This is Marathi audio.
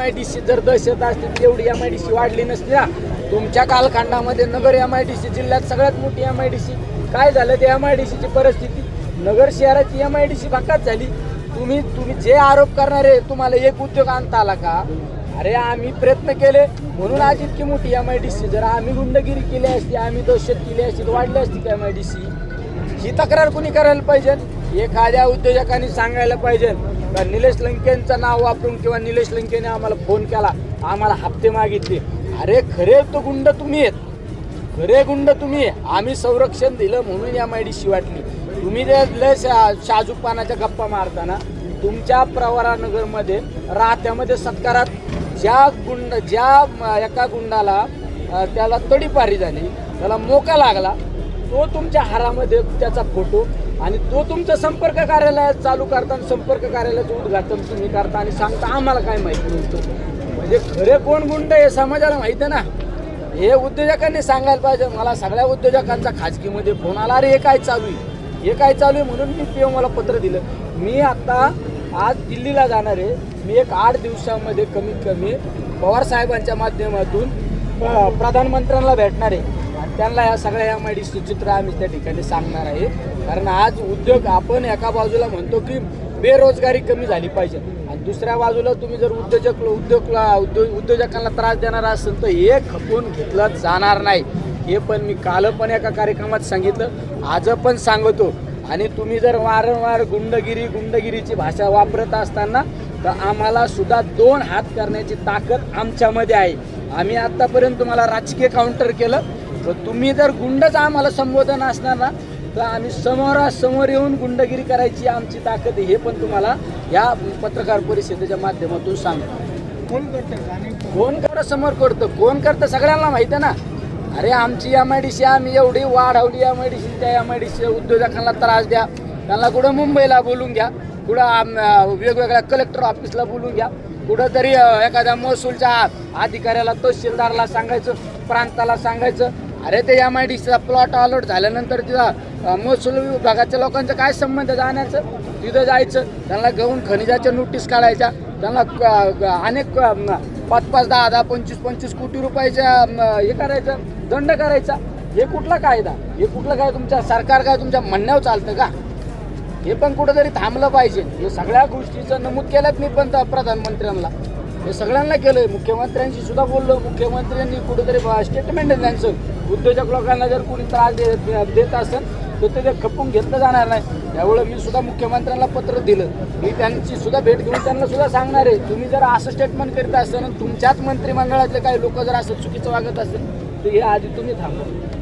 एम आय डी सी जर दहशत असते तेवढी एम आय डी सी वाढली नसती ना. तुमच्या कालखंडामध्ये Nagar M I D C जिल्ह्यात सगळ्यात मोठी एम आय डी सी काय झालं? ते एम आय डी सीची परिस्थिती. नगर शहराची एम आय डी सी भकात झाली. तुम्ही तुम्ही जे आरोप करणारे तुम्हाला एक उद्योग आणता आला का? अरे आम्ही प्रयत्न केले. म्हणून आज इतकी मोठी एम आय डी सी जर आम्ही गुंडगिरी केली असती आम्ही दहशत केली असती वाढली असती का एम आय डी सी ही तक्रार कुणी करायला पाहिजे? एखाद्या उद्योजकांनी सांगायला पाहिजे का निलेश लंकेंचं नाव वापरून किंवा निलेश लंकेने आम्हाला फोन केला आम्हाला हप्ते मागितले. अरे खरे तो गुंड तुम्ही आहेत. खरे गुंड तुम्ही आम्ही संरक्षण दिलं म्हणून या मायडीशी वाटली. तुम्ही जे लय शाजूपानाच्या गप्पा मारताना तुमच्या प्रवरानगरमध्ये राहत्यामध्ये सत्कारात ज्या गुंड ज्या एका गुंडाला त्याला तडीपारी झाली त्याला मोका लागला तो तुमच्या हारामध्ये त्याचा फोटो आणि तो तुमचं संपर्क कार्यालयात चालू करताना संपर्क कार्यालयाचं उद्घाटन तुम्ही करता आणि सांगता आम्हाला काय माहिती नव्हतं. म्हणजे खरे कोण गुंड हे समाजाला माहिती आहे ना? हे उद्योजकांनी सांगायला पाहिजे. मला सगळ्या उद्योजकांचा खाजगीमध्ये फोन आला अरे हे काय चालू आहे? हे काय चालू आहे? म्हणून मी पी मला पत्र दिलं. मी आत्ता आज दिल्लीला जाणार आहे. मी एक आठ दिवसामध्ये कमीत कमी पवार साहेबांच्या माध्यमातून प्रधानमंत्र्यांना भेटणार आहे. त्यांना या सगळ्या एम आय डी आम्ही त्या ठिकाणी सांगणार आहे. कारण आज उद्योग आपण एका बाजूला म्हणतो की बेरोजगारी कमी झाली पाहिजे. आणि दुसऱ्या बाजूला तुम्ही जर उद्योजक उद्योगला उद्योग उद्योजकांना त्रास देणार असेल तर हे खपून घेतलं जाणार नाही. हे पण मी काल पण एका कार्यक्रमात सांगितलं. आज पण सांगतो. आणि तुम्ही जर वारंवार गुंडगिरी गुंडगिरीची भाषा वापरत असताना तर आम्हाला सुद्धा दोन हात करण्याची ताकद आमच्यामध्ये आहे. आम्ही आत्तापर्यंत तुम्हाला राजकीय काउंटर केलं. तर तुम्ही जर गुंडच आम्हाला संबोधन असणार ना तर आम्ही समोरासमोर येऊन गुंडगिरी करायची आमची ताकद हे पण तुम्हाला या पत्रकार परिषदेच्या माध्यमातून सांगतो. कोण करतं? समोर करतं. कोण करतं? सगळ्यांना माहिती आहे ना? अरे आमची एम आय डी सी आम्ही एवढी वाढवली एम आय डी सी त्या एम आय डी सी उद्योजकांना त्रास द्या. त्यांना कुठं मुंबईला बोलून घ्या. कुठं वेगवेगळ्या कलेक्टर ऑफिसला बोलून घ्या. कुठं तरी अं, एखाद्या महसूलच्या अधिकाऱ्याला तहसीलदारला सांगायचं प्रांताला सांगायचं अरे ते एम आय डी सीचा प्लॉट अलॉट झाल्यानंतर तिथं महसूल विभागाच्या लोकांचा काय संबंध जाण्याचं? तिथं जायचं त्यांना घेऊन खनिजाच्या नोटीस काढायच्या त्यांना क- अनेक पाच पाच दहा दहा पंचवीस पंचवीस कोटी रुपयाच्या हे करायचं दंड करायचा. हे कुठला कायदा? हे कुठलं काय तुमच्या सरकार काय तुमच्या म्हणण्यावर चालतं का? हे पण कुठंतरी थांबलं पाहिजे. हे सगळ्या गोष्टीचं नमूद केल्यात मी पण प्रधानमंत्र्यांना. हे सगळ्यांना केलंय. मुख्यमंत्र्यांशी सुद्धा बोललो. मुख्यमंत्र्यांनी कुठेतरी स्टेटमेंट आहे त्यांचं. उद्योजक लोकांना जर कोणी त्रास देत देत असेल तर ते ते खपून घेतलं जाणार नाही. त्यामुळे मी सुद्धा मुख्यमंत्र्यांना पत्र दिलं. मी त्यांची सुद्धा भेट घेऊन त्यांना सुद्धा सांगणार आहे. तुम्ही जर असं स्टेटमेंट करीत असाल तुमच्याच मंत्रिमंडळातले काही लोक जर असं चुकीचं वागत असेल तर हे आधी तुम्ही थांबवा.